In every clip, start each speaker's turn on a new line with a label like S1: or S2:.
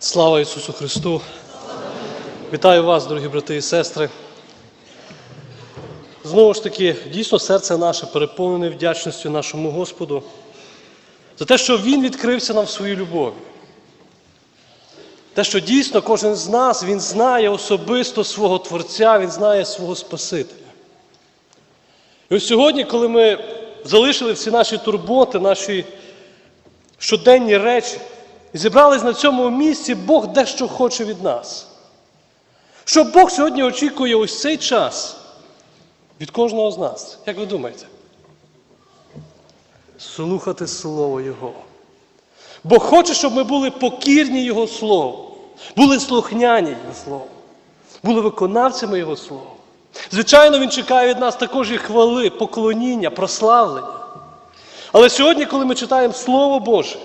S1: Слава Ісусу Христу! Вітаю вас, дорогі брати і сестри. Знову ж таки, дійсно серце наше переповнене вдячністю нашому Господу за те, що Він відкрився нам в своїй любові. Те, що дійсно кожен з нас Він знає особисто свого Творця, Він знає свого Спасителя. І ось сьогодні, коли ми залишили всі наші турботи, наші щоденні речі, і зібрались на цьому місці, Бог дещо хоче від нас. Що Бог сьогодні очікує ось цей час від кожного з нас. Як ви думаєте? Слухати Слово Його. Бог хоче, щоб ми були покірні Його Слову, були слухняні Його Слову, були виконавцями Його Слова. Звичайно, Він чекає від нас також і хвали, поклоніння, прославлення. Але сьогодні, коли ми читаємо Слово Боже,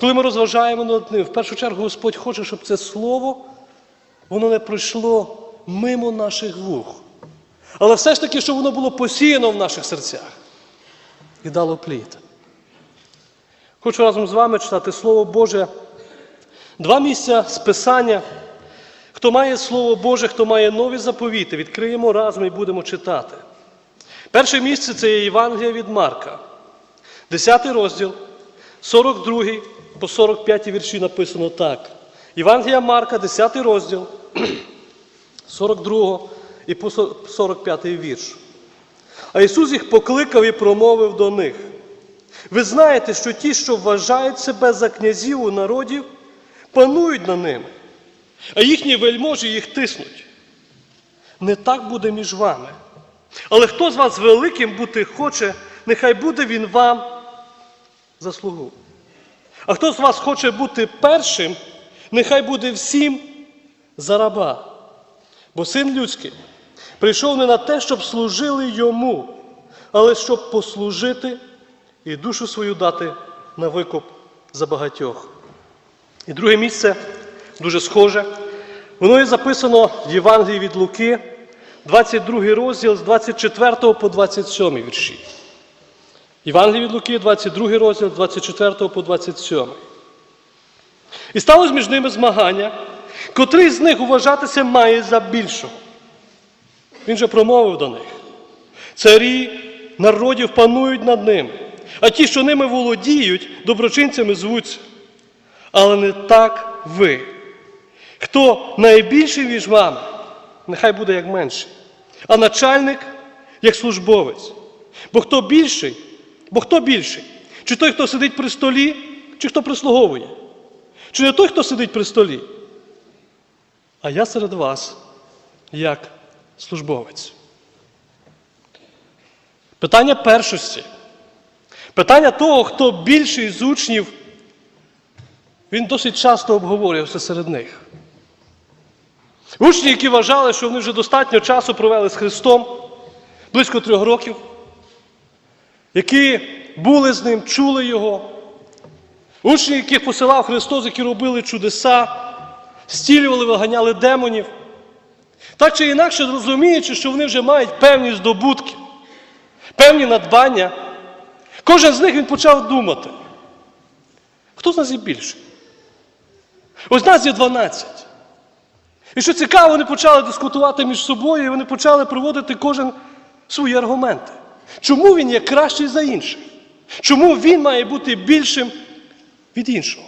S1: коли ми розважаємо над ним, в першу чергу Господь хоче, щоб це слово воно не пройшло мимо наших вух. Але все ж таки, щоб воно було посіяно в наших серцях і дало плід. Хочу разом з вами читати Слово Боже. Два місця з Писання. Хто має Слово Боже, хто має нові заповіти, відкриємо разом і будемо читати. Перше місце це є Євангелія від Марка, 10 розділ, 42 по 45 вірші написано так. Євангелія Марка, 10 розділ, 42 і по 45 вірш. А Ісус їх покликав і промовив до них. Ви знаєте, що ті, що вважають себе за князів у народів, панують на ними, а їхні вельможі їх тиснуть. Не так буде між вами. Але хто з вас великим бути хоче, нехай буде він вам за слугу. А хто з вас хоче бути першим, нехай буде всім за раба. Бо син людський прийшов не на те, щоб служили йому, але щоб послужити і душу свою дати на викуп за багатьох. І друге місце дуже схоже. Воно є записано в Євангелії від Луки, 22 розділ з 24 по 27 вірші. Євангелії від Луки, 22 розділ, 24 по 27. І сталося між ними змагання, котрий з них вважатися має за більшого. Він же промовив до них. Царі народів панують над ними, а ті, що ними володіють, доброчинцями звуться. Але не так ви. Хто найбільший між вами, нехай буде як менший, а начальник як службовець. Бо хто більший, бо хто більший? Чи той, хто сидить при столі, чи хто прислуговує? Чи не той, хто сидить при столі? А я серед вас як службовець. Питання першості. Питання того, хто більший з учнів, він досить часто обговорювався серед них. Учні, які вважали, що вони вже достатньо часу провели з Христом, близько трьох років, які були з ним, чули Його. Учні, яких посилав Христос, які робили чудеса, стілювали, виганяли демонів. Так чи інакше, розуміючи, що вони вже мають певні здобутки, певні надбання, кожен з них він почав думати, хто з нас є більший? Ось нас є 12. І що цікаво, вони почали дискутувати між собою, і вони почали проводити кожен свої аргументи. Чому він є кращий за інших? Чому він має бути більшим від іншого?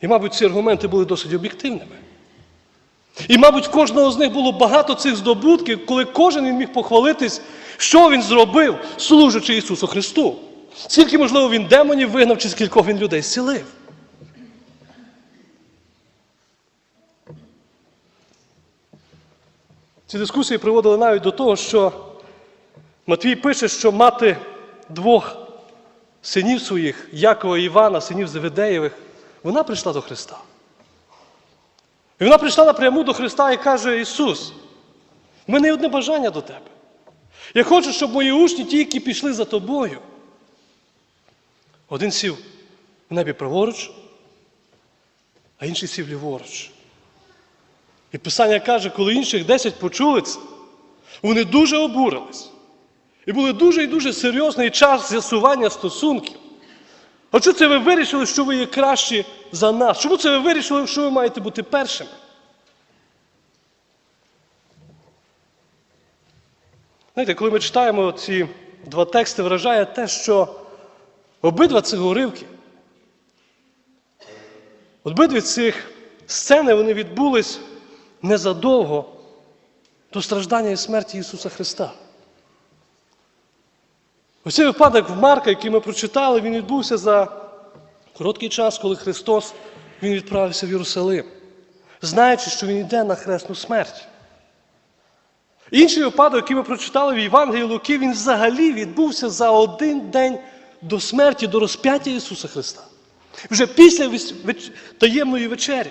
S1: І, мабуть, ці аргументи були досить об'єктивними. І, мабуть, в кожного з них було багато цих здобутків, коли кожен він міг похвалитись, що він зробив, служачи Ісусу Христу. Скільки, можливо, він демонів вигнав, чи скількох він людей зцілив. Ці дискусії приводили навіть до того, що Матвій пише, що мати двох синів своїх, Якова і Івана, синів Заведеєвих, вона прийшла до Христа. І вона прийшла напряму до Христа і каже: Ісус, в мене є одне бажання до Тебе. Я хочу, щоб мої учні, ті, які пішли за тобою. Один сів в небі праворуч, а інший сів ліворуч. І Писання каже, коли інших десять почули це, вони дуже обурились. І були дуже і дуже серйозний час з'ясування стосунків. А чому це ви вирішили, що ви є кращі за нас? Чому це ви вирішили, що ви маєте бути першими? Знаєте, коли ми читаємо ці два тексти, вражає те, що обидва цих уривки, обидві цих сцени вони відбулись незадовго до страждання і смерті Ісуса Христа. Ось цей випадок в Марка, який ми прочитали, він відбувся за короткий час, коли Христос він відправився в Єрусалим, знаючи, що Він йде на хресну смерть. Інший випадок, який ми прочитали в Євангелії Луки, він взагалі відбувся за один день до смерті, до розп'яття Ісуса Христа. Вже після таємної вечері.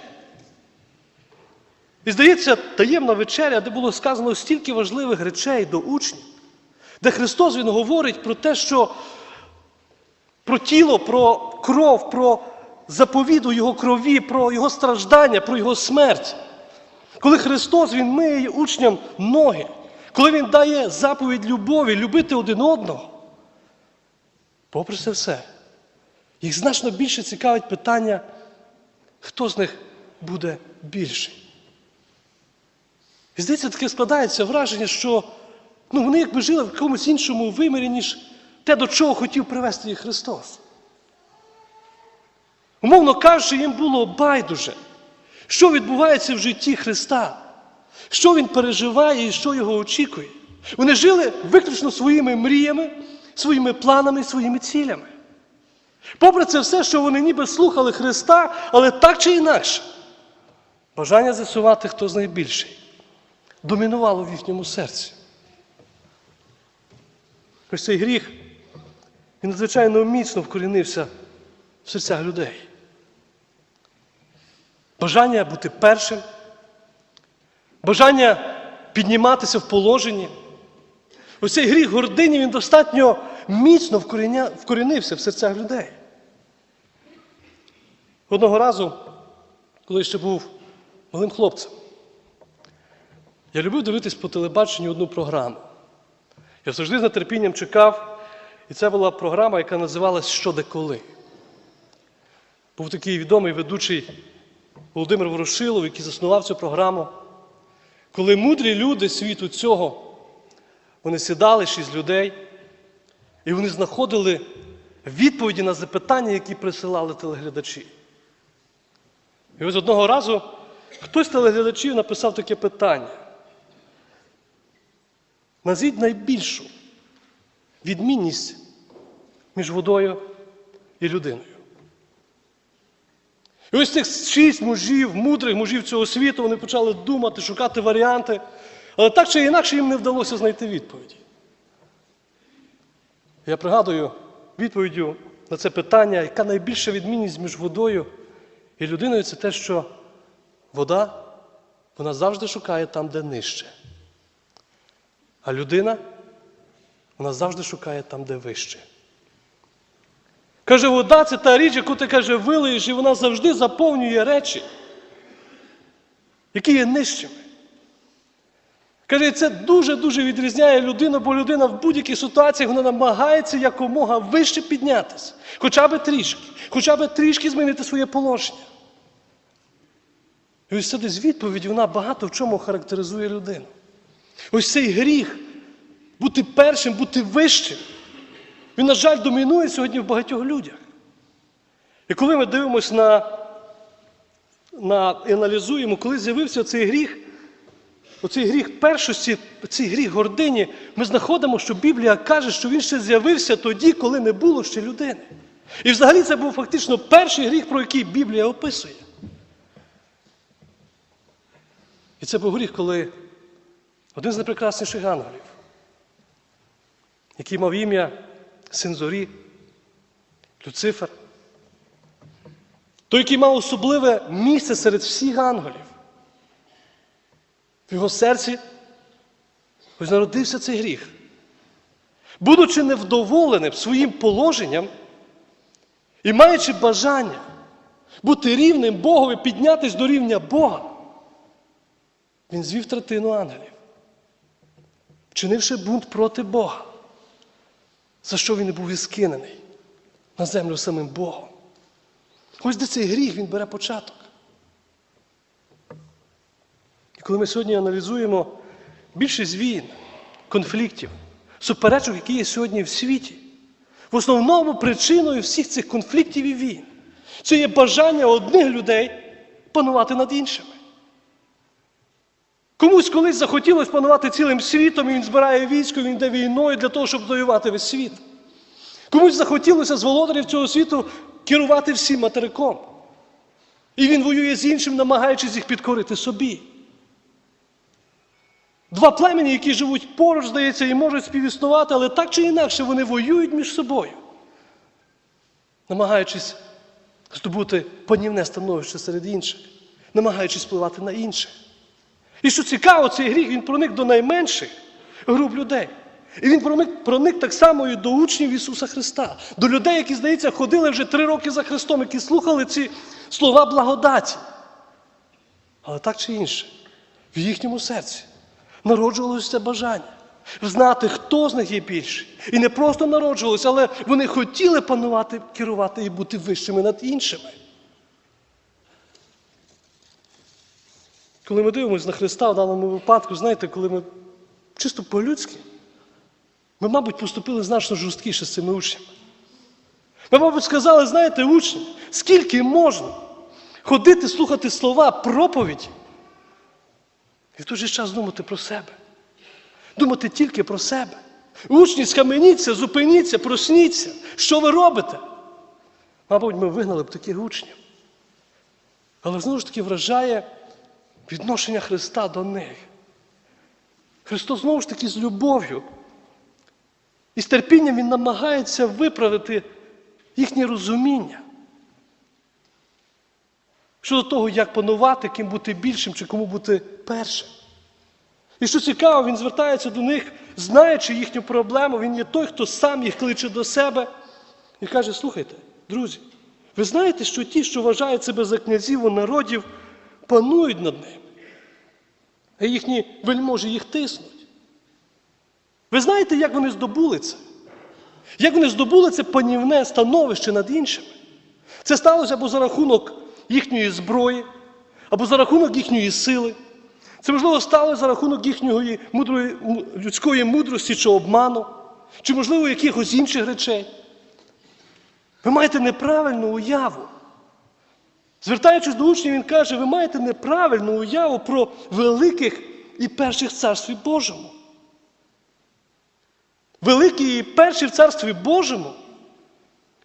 S1: І здається, таємна вечеря, де було сказано стільки важливих речей до учнів, де Христос Він говорить про те, що про тіло, про кров, про заповіду Його крові, про Його страждання, про Його смерть. Коли Христос Він миє учням ноги, коли Він дає заповідь любові, любити один одного. Попри це все, їх значно більше цікавить питання, хто з них буде більший. І здається, таке складається враження, що ну, вони якби жили в якомусь іншому вимірі, ніж те, до чого хотів привести їх Христос. Умовно кажучи, їм було байдуже, що відбувається в житті Христа, що Він переживає і що його очікує. Вони жили виключно своїми мріями, своїми планами, своїми цілями. Попри це все, що вони ніби слухали Христа, але так чи інакше, бажання з'ясувати, хто з найбільший, домінувало в їхньому серці. Ось цей гріх, він надзвичайно міцно вкорінився в серцях людей. Бажання бути першим, бажання підніматися в положенні. Ось цей гріх гордині він достатньо міцно вкорінився в серцях людей. Одного разу, коли ще був малим хлопцем, я любив дивитись по телебаченню одну програму. Я завжди з нетерпінням чекав, і це була програма, яка називалась Що де коли. Був такий відомий ведучий Володимир Ворошилов, який заснував цю програму. Коли мудрі люди світу цього, вони сідали шість людей, і вони знаходили відповіді на запитання, які присилали телеглядачі. І ось одного разу хтось з телеглядачів написав таке питання. Назвіть найбільшу відмінність між водою і людиною. І ось цих шість мужів, мудрих мужів цього світу, вони почали думати, шукати варіанти, але так чи інакше їм не вдалося знайти відповіді. Я пригадую відповіддю на це питання, яка найбільша відмінність між водою і людиною, це те, що вода вона завжди шукає там, де нижче. А людина, вона завжди шукає там, де вище. Каже, вода це та річ, яку ти каже, вилиєш, і вона завжди заповнює речі, які є нижчими. Каже, це дуже-дуже відрізняє людину, бо людина в будь-якій ситуації вона намагається якомога вище піднятися. Хоча б трішки, хоча б трішки змінити своє положення. І ось це десь відповідь, вона багато в чому характеризує людину. Ось цей гріх бути першим, бути вищим. Він, на жаль, домінує сьогодні в багатьох людях. І коли ми дивимося на, на і аналізуємо, коли з'явився цей гріх, оцей гріх першості, цей гріх гордині, ми знаходимо, що Біблія каже, що він ще з'явився тоді, коли не було ще людини. І взагалі це був фактично перший гріх, про який Біблія описує. І це був гріх, коли один з найпрекрасніших ангелів, який мав ім'я Син Зорі, Люцифер, той, який мав особливе місце серед всіх ангелів. В його серці ось народився цей гріх. Будучи невдоволеним своїм положенням і маючи бажання бути рівним Богові, піднятися до рівня Бога, він звів третину ангелів, вчинивши бунт проти Бога, за що він був і скинений на землю самим Богом. Ось де цей гріх він бере початок. І коли ми сьогодні аналізуємо більшість війн, конфліктів, суперечок, які є сьогодні в світі, в основному причиною всіх цих конфліктів і війн це є бажання одних людей панувати над іншими. Комусь колись захотілося панувати цілим світом, і він збирає військо, він йде війною для того, щоб воювати весь світ. Комусь захотілося з володарів цього світу керувати всім материком. І він воює з іншим, намагаючись їх підкорити собі. Два племені, які живуть поруч, здається, і можуть співіснувати, але так чи інакше вони воюють між собою, намагаючись здобути панівне становище серед інших, намагаючись впливати на інших. І що цікаво, цей гріх він проник до найменших груп людей. І він проник, проник так само і до учнів Ісуса Христа, до людей, які, здається, ходили вже три роки за Христом, які слухали ці слова благодаті. Але так чи інше, в їхньому серці народжувалося бажання знати, хто з них є більший. І не просто народжувалося, але вони хотіли панувати, керувати і бути вищими над іншими. Коли ми дивимося на Христа в даному випадку, знаєте, коли ми чисто по-людськи, ми, мабуть, поступили значно жорсткіше з цими учнями. Ми, мабуть, сказали, знаєте, учні, скільки можна ходити, слухати слова, проповіді, і в той же час думати про себе. Думати тільки про себе. Учні, схаменіться, зупиніться, просніться. Що ви робите? Мабуть, ми вигнали б таких учнів. Але знову ж таки вражає відношення Христа до них. Христос знову ж таки з любов'ю і з терпінням Він намагається виправити їхнє розуміння щодо того, як панувати, ким бути більшим чи кому бути першим. І що цікаво, він звертається до них, знаючи їхню проблему, він є той, хто сам їх кличе до себе і каже: слухайте, друзі, ви знаєте, що ті, що вважають себе за князів у народів, панують над ними. А їхні вельможі їх тиснуть. Ви знаєте, як вони здобули це? Як вони здобули це панівне становище над іншими? Це сталося або за рахунок їхньої зброї, або за рахунок їхньої сили. Це, можливо, сталося за рахунок їхньої мудрої, людської мудрості чи обману, чи, можливо, якихось інших речей. Ви маєте неправильну уяву. Звертаючись до учнів, він каже, ви маєте неправильну уяву про великих і перших в Царстві Божому. Великі і перші в Царстві Божому,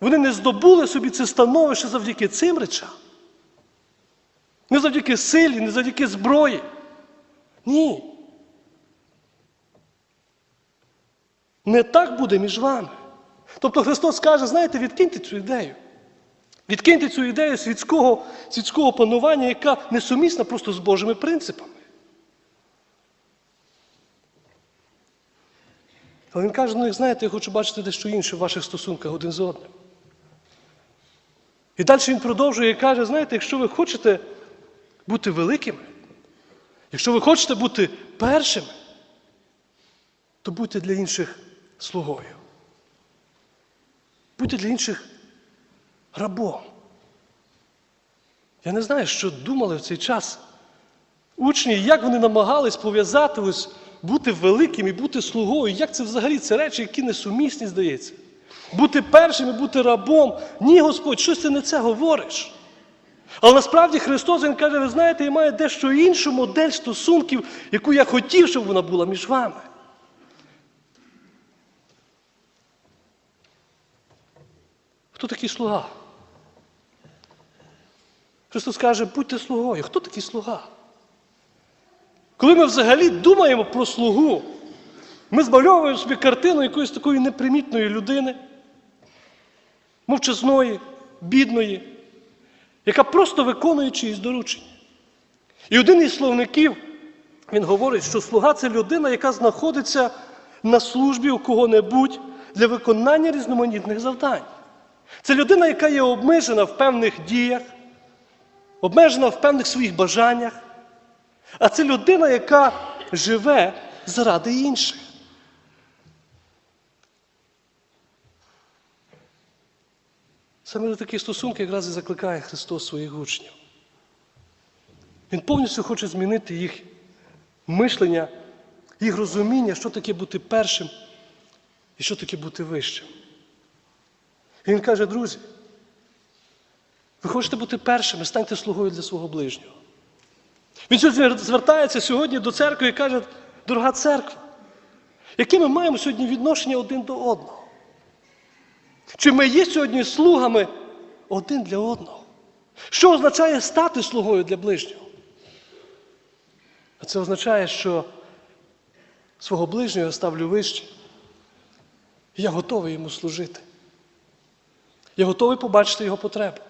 S1: вони не здобули собі це становище завдяки цим речам. Не завдяки силі, не завдяки зброї. Ні. Не так буде між вами. Тобто Христос каже, знаєте, відкиньте цю ідею. Відкиньте цю ідею світського, світського панування, яка несумісна просто з Божими принципами. Але він каже, ну, знаєте, я хочу бачити дещо інше в ваших стосунках один з одним. І далі він продовжує і каже, знаєте, якщо ви хочете бути великими, якщо ви хочете бути першими, то будьте для інших слугою. Будьте для інших рабом. Я не знаю, що думали в цей час учні, як вони намагались пов'язати ось бути великим і бути слугою. Як це взагалі це речі, які несумісні, здається. Бути першим і бути рабом. Ні, Господь, щось ти не це говориш. Але насправді Христос Він каже, ви знаєте, я маю дещо іншу модель стосунків, яку я хотів, щоб вона була між вами. Хто такий слуга? Христос каже, будьте слугою. Хто такий слуга? Коли ми взагалі думаємо про слугу, ми збальовуємо собі картину якоїсь такої непримітної людини, мовчазної, бідної, яка просто виконує чиїсь доручення. І один із словників, він говорить, що слуга це людина, яка знаходиться на службі у кого-небудь для виконання різноманітних завдань. Це людина, яка є обмежена в певних діях, обмежена в певних своїх бажаннях. А це людина, яка живе заради інших. Саме до таких стосунків якраз і закликає Христос своїх учнів. Він повністю хоче змінити їх мишлення, їх розуміння, що таке бути першим і що таке бути вищим. І він каже, друзі, ви хочете бути першими, станьте слугою для свого ближнього. Він сьогодні звертається сьогодні до церкви і каже, дорога церква, яке ми маємо сьогодні відношення один до одного? Чи ми є сьогодні слугами один для одного? Що означає стати слугою для ближнього? А це означає, що свого ближнього я ставлю вище. Я готовий йому служити. Я готовий побачити його потреби.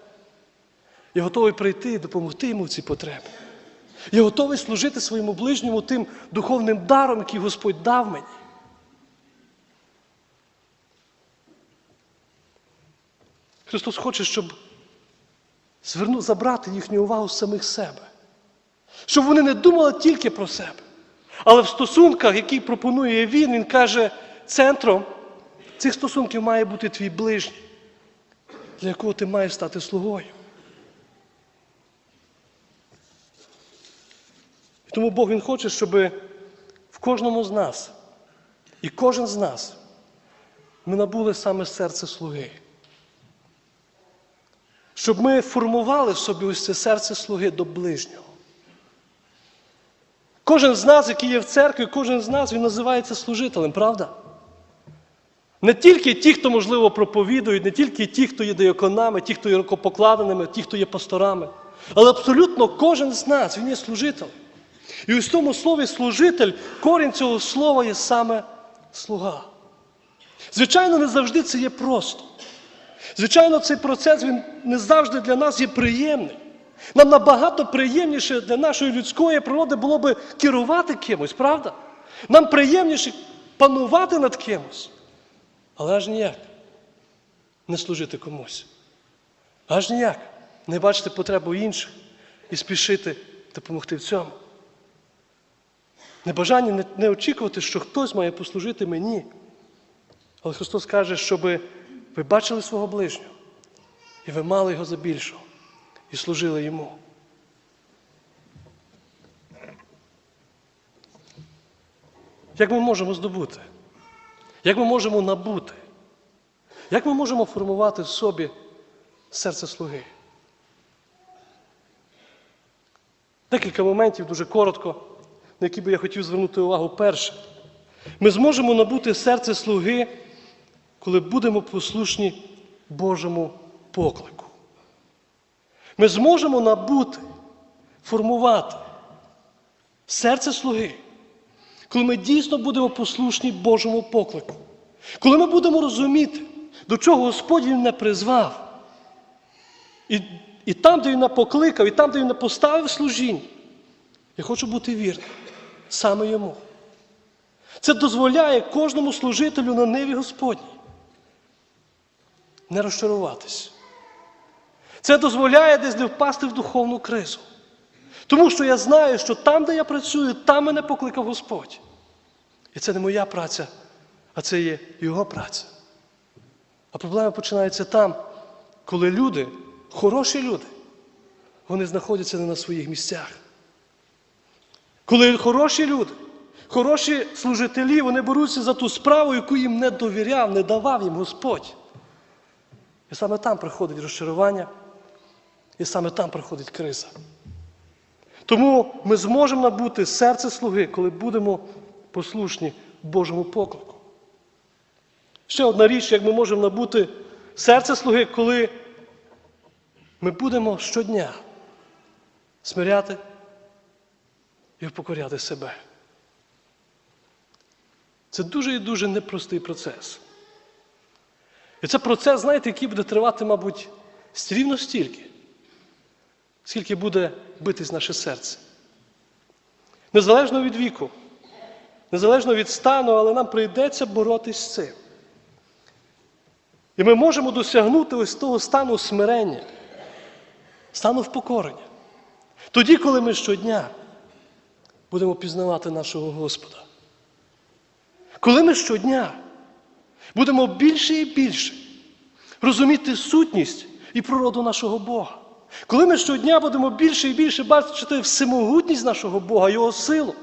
S1: Я готовий прийти і допомогти йому в цій потребі. Я готовий служити своєму ближньому тим духовним даром, який Господь дав мені. Христос хоче, щоб зверну, забрати їхню увагу з самих себе. Щоб вони не думали тільки про себе. Але в стосунках, які пропонує Він, Він каже, центром цих стосунків має бути твій ближній, для якого ти маєш стати слугою. І тому Бог Він хоче, щоб в кожному з нас і кожен з нас ми набули саме серце слуги. Щоб ми формували в собі ось це серце слуги до ближнього. Кожен з нас, який є в церкві, кожен з нас, він називається служителем, правда? Не тільки ті, хто, можливо, проповідують, не тільки ті, хто є деяконами, ті, хто є рукопокладеними, ті, хто є пасторами. Але абсолютно кожен з нас, він є служителем. І ось в тому слові служитель, корінь цього слова є саме слуга. Звичайно, не завжди це є просто. Звичайно, цей процес він не завжди для нас є приємний. Нам набагато приємніше для нашої людської природи було би керувати кимось, правда? Нам приємніше панувати над кимось. Але аж ніяк не служити комусь. Аж ніяк не бачити потребу інших і спішити допомогти в цьому. Небажання не, очікувати, що хтось має послужити мені. Але Христос каже, щоб ви бачили свого ближнього, і ви мали його за більшого, і служили йому. Як ми можемо здобути? Як ми можемо набути? Як ми можемо формувати в собі серце слуги? Декілька моментів дуже коротко, на які би я хотів звернути увагу перше. Ми зможемо набути серце слуги, коли будемо послушні Божому поклику. Ми зможемо набути, формувати серце слуги, коли ми дійсно будемо послушні Божому поклику. Коли ми будемо розуміти, до чого Господь Він не призвав. І, і там, де Він покликав, і там, де Він не поставив служіння, я хочу бути вірним саме йому. Це дозволяє кожному служителю на ниві Господній не розчаруватись. Це дозволяє десь не впасти в духовну кризу. Тому що я знаю, що там, де я працюю, там мене покликав Господь. І це не моя праця, а це є Його праця. А проблема починається там, коли люди, хороші люди, вони знаходяться не на своїх місцях. Коли хороші люди, хороші служителі, вони беруться за ту справу, яку їм не довіряв, не давав їм Господь. І саме там приходить розчарування, і саме там приходить криза. Тому ми зможемо набути серце слуги, коли будемо послушні Божому поклику. Ще одна річ, як ми можемо набути серце слуги, коли ми будемо щодня смиряти і впокоряти себе. Це дуже і дуже непростий процес. І це процес, знаєте, який буде тривати, мабуть, рівно стільки, скільки буде битись наше серце. Незалежно від віку, незалежно від стану, але нам прийдеться боротись з цим. І ми можемо досягнути ось того стану смирення, стану впокорення. Тоді, коли ми щодня будемо пізнавати нашого Господа. Коли ми щодня будемо більше і більше розуміти сутність і природу нашого Бога. Коли ми щодня будемо більше і більше бачити всемогутність нашого Бога, Його силу,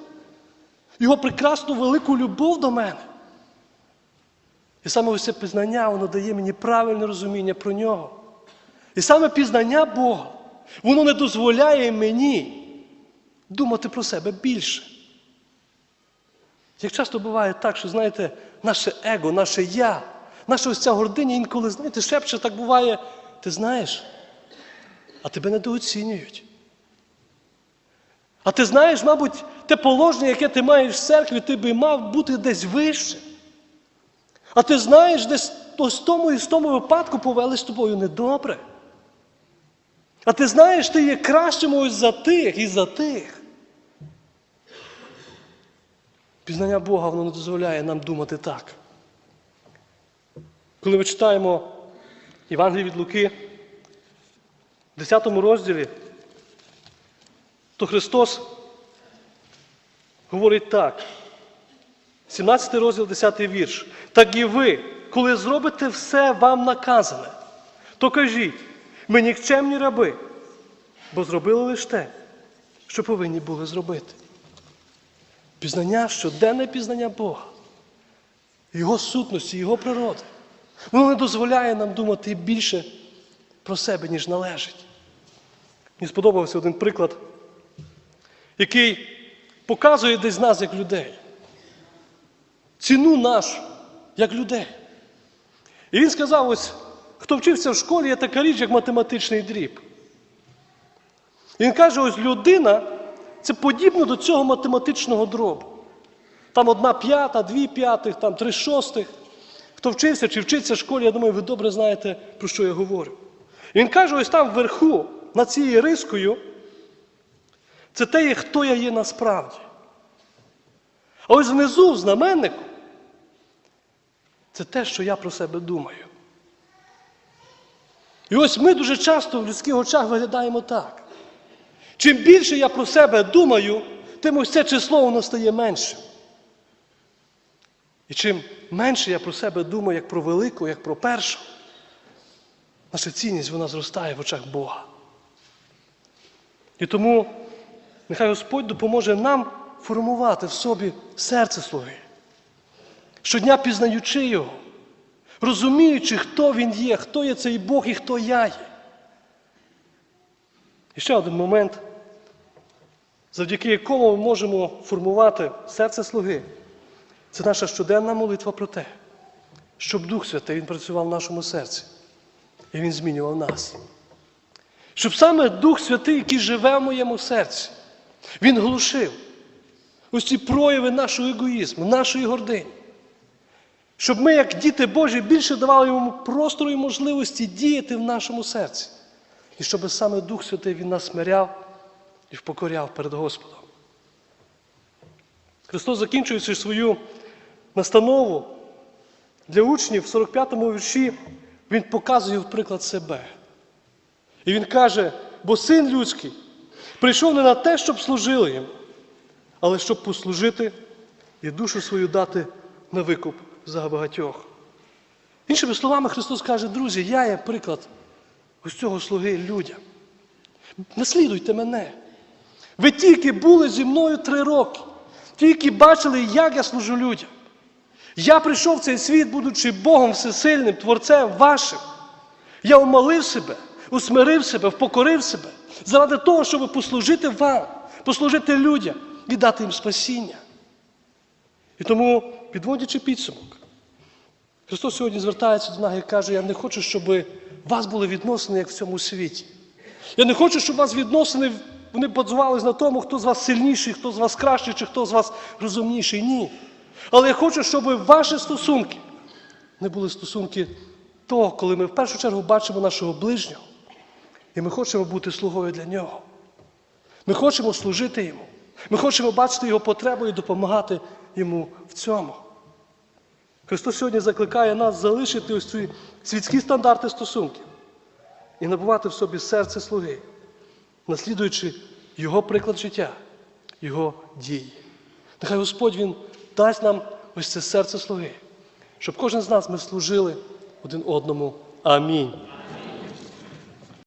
S1: Його прекрасну велику любов до мене. І саме ось це пізнання, воно дає мені правильне розуміння про нього. І саме пізнання Бога, воно не дозволяє мені думати про себе більше. Як часто буває так, що, знаєте, наше его, наше я, наша ось ця гординя інколи, знаєте, шепче так буває, ти знаєш, а тебе недооцінюють. А ти знаєш, мабуть, те положення, яке ти маєш в церкві, ти би мав бути десь вище. А ти знаєш, десь ось тому і в тому випадку повели з тобою недобре. А ти знаєш, ти є кращим ось за тих і за тих. Пізнання Бога воно не дозволяє нам думати так. Коли ми читаємо Євангеліє від Луки, в 10 розділі, то Христос говорить так. 17 розділ, 10 вірш. Так і ви, коли зробите все вам наказане, то кажіть, ми нікчемні раби, бо зробили лише те, що повинні були зробити. Пізнання, щоденне пізнання Бога, Його сутності, Його природи. Воно не дозволяє нам думати більше про себе, ніж належить. Мені сподобався один приклад, який показує десь нас як людей. Ціну нашу як людей. І він сказав: ось, хто вчився в школі, є така річ, як математичний дріб. Він каже, ось людина це подібно до цього математичного дробу. Там одна п'ята, дві п'ятих, там три шостих. Хто вчився чи вчиться в школі, я думаю, ви добре знаєте, про що я говорю. І він каже, ось там вверху, над цією рискою, це те, хто я є насправді. А ось внизу, в знаменнику, це те, що я про себе думаю. І ось ми дуже часто в людських очах виглядаємо так. Чим більше я про себе думаю, тим ось це число воно стає меншим. І чим менше я про себе думаю, як про велику, як про першу, наша цінність вона зростає в очах Бога. І тому нехай Господь допоможе нам формувати в собі серце слуги, щодня пізнаючи Його, розуміючи, хто Він є, хто є цей Бог і хто я є. І ще один момент, завдяки якому ми можемо формувати серце слуги. Це наша щоденна молитва про те, щоб Дух Святий Він працював в нашому серці. І Він змінював нас. Щоб саме Дух Святий, який живе в моєму серці, Він глушив ось ці прояви нашого егоїзму, нашої гордині. Щоб ми, як діти Божі, більше давали йому простору і можливості діяти в нашому серці. І щоб саме Дух Святий Він нас смиряв і впокоряв перед Господом. Христос, закінчуючи свою настанову для учнів в 45-му вірші, Він показує в приклад себе. І Він каже, бо син людський прийшов не на те, щоб служили їм, але щоб послужити і душу свою дати на викуп за багатьох. Іншими словами, Христос каже, друзі, я є приклад ось цього слуги людям. Наслідуйте мене. Ви тільки були зі мною три роки, тільки бачили, як я служу людям. Я прийшов в цей світ, будучи Богом всесильним, Творцем вашим. Я умолив себе, усмирив себе, впокорив себе заради того, щоб послужити вам, послужити людям і дати їм спасіння. І тому, підводячи підсумок, Христос сьогодні звертається до нас і каже, я не хочу, щоб у вас були відносини, як в цьому світі. Я не хочу, щоб у вас відносини вони базувалися на тому, хто з вас сильніший, хто з вас кращий, чи хто з вас розумніший. Ні. Але я хочу, щоб ваші стосунки не були стосунки того, коли ми в першу чергу бачимо нашого ближнього, і ми хочемо бути слугою для нього. Ми хочемо служити йому. Ми хочемо бачити його потребу і допомагати йому в цьому. Христос сьогодні закликає нас залишити ось ці світські стандарти стосунків і набувати в собі серце слуги, наслідуючи Його приклад життя, Його дії. Нехай Господь Він дасть нам ось це серце слуги, щоб кожен з нас ми служили один одному. Амінь.